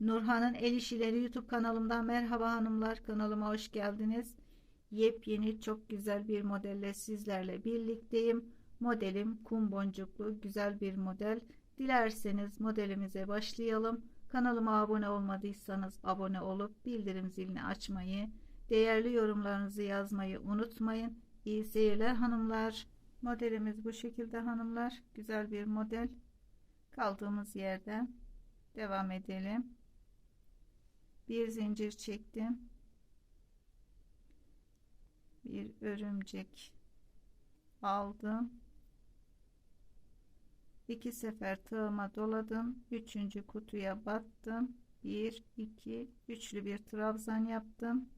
Nurhan'ın El İşileri YouTube kanalımdan merhaba hanımlar kanalıma hoş geldiniz. Yepyeni çok güzel bir modelle sizlerle birlikteyim. Modelim kum boncuklu güzel bir model. Dilerseniz modelimize başlayalım. Kanalıma abone olmadıysanız abone olup bildirim zilini açmayı, değerli yorumlarınızı yazmayı unutmayın. İyi seyirler hanımlar. Modelimiz bu şekilde hanımlar. Güzel bir model. Kaldığımız yerden devam edelim bir zincir çektim. Bir örümcek aldım. İki sefer tığıma doladım. Üçüncü kutuya battım. Bir iki üçlü bir trabzan yaptım.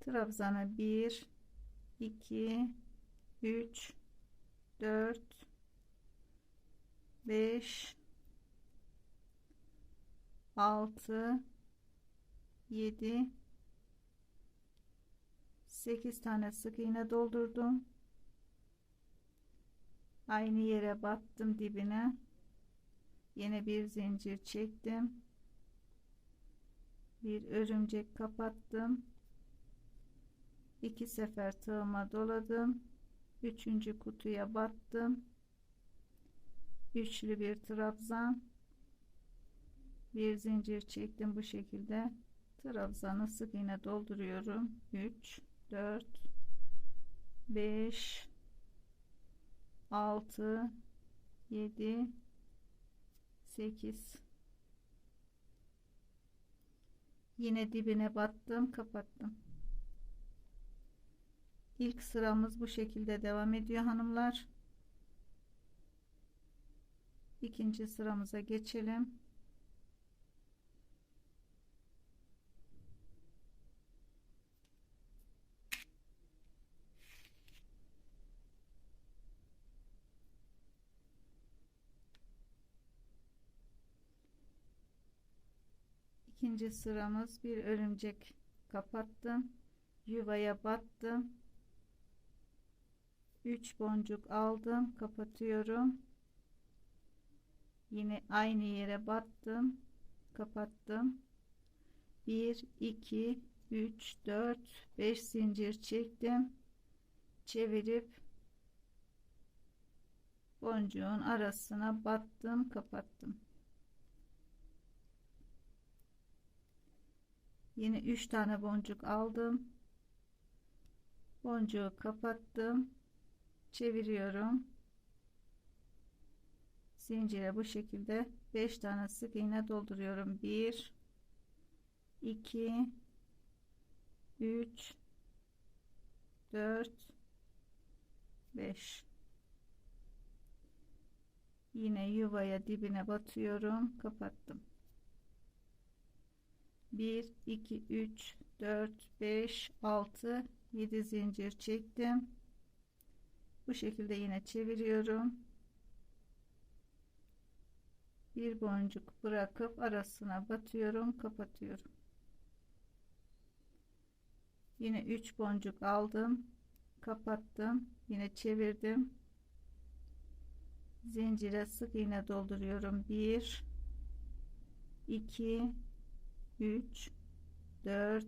Trabzana bir iki üç dört beş 6 7 8 tane sık iğne doldurdum. Aynı yere battım dibine. Yine bir zincir çektim. Bir örümcek kapattım. İki sefer tığıma doladım. Üçüncü kutuya battım. Üçlü bir trabzan bir zincir çektim bu şekilde. Trabzanı sık iğne dolduruyorum. 3 4 5 6 7 8 yine dibine battım kapattım. İlk sıramız bu şekilde devam ediyor hanımlar. İkinci sıramıza geçelim ikinci sıramız bir örümcek kapattım yuvaya battım 3 boncuk aldım kapatıyorum. Yine aynı yere battım kapattım. 1 2 3 4 5 zincir çektim. Çevirip boncuğun arasına battım kapattım yine 3 tane boncuk aldım. Boncuğu kapattım. Çeviriyorum. Zincire bu şekilde 5 tane sık iğne dolduruyorum. 1 2 3 4 5 yine yuvaya dibine batıyorum. Kapattım 1 2 3 4 5 6 7 zincir çektim. Bu şekilde yine çeviriyorum. Bir boncuk bırakıp arasına batıyorum kapatıyorum. Yine 3 boncuk aldım kapattım yine çevirdim. Zincire sık iğne dolduruyorum. 1 2 3 4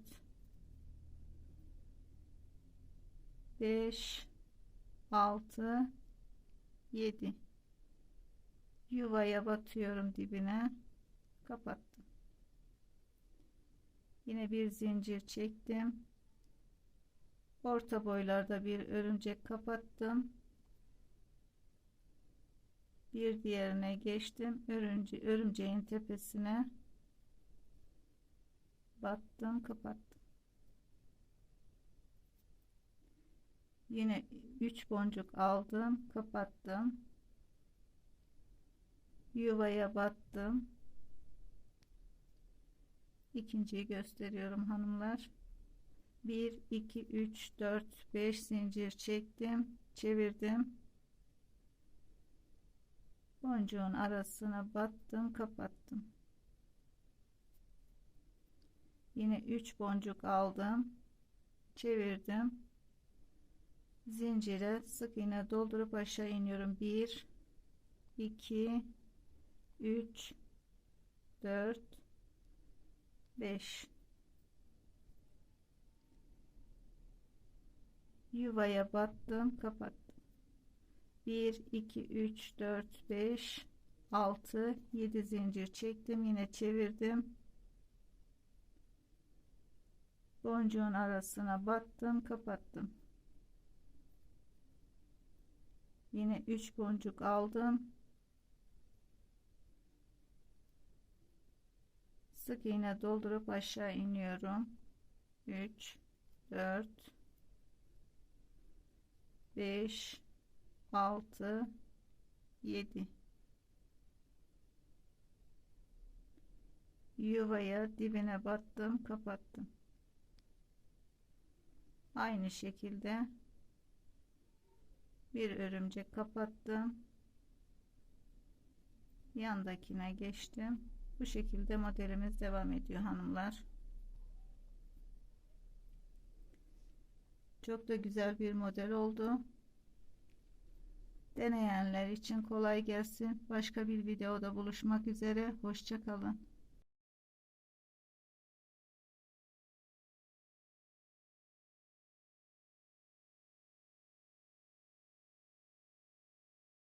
5 6 7 yuvaya batıyorum dibine. Kapattım. Yine bir zincir çektim. Orta boylarda bir örümcek kapattım. Bir diğerine geçtim. Örümce örümceğin tepesine battım kapattım. Yine 3 boncuk aldım kapattım. Yuvaya battım. İkinciyi gösteriyorum hanımlar. 1 2 3 4 5 zincir çektim çevirdim. Boncuğun arasına battım kapattım yine 3 boncuk aldım. Çevirdim. Zincire sık iğne doldurup aşağı iniyorum. 1 2 3 4 5 yuvaya battım kapattım. 1 2 3 4 5 6 7 zincir çektim. Yine çevirdim boncuğun arasına battım kapattım. Yine 3 boncuk aldım. Sık iğne doldurup aşağı iniyorum. 3 4 5 6 7 yuvaya dibine battım kapattım aynı şekilde bir örümcek kapattım. Yandakine geçtim. Bu şekilde modelimiz devam ediyor hanımlar. Çok da güzel bir model oldu. Deneyenler için kolay gelsin. Başka bir videoda buluşmak üzere. Hoşça kalın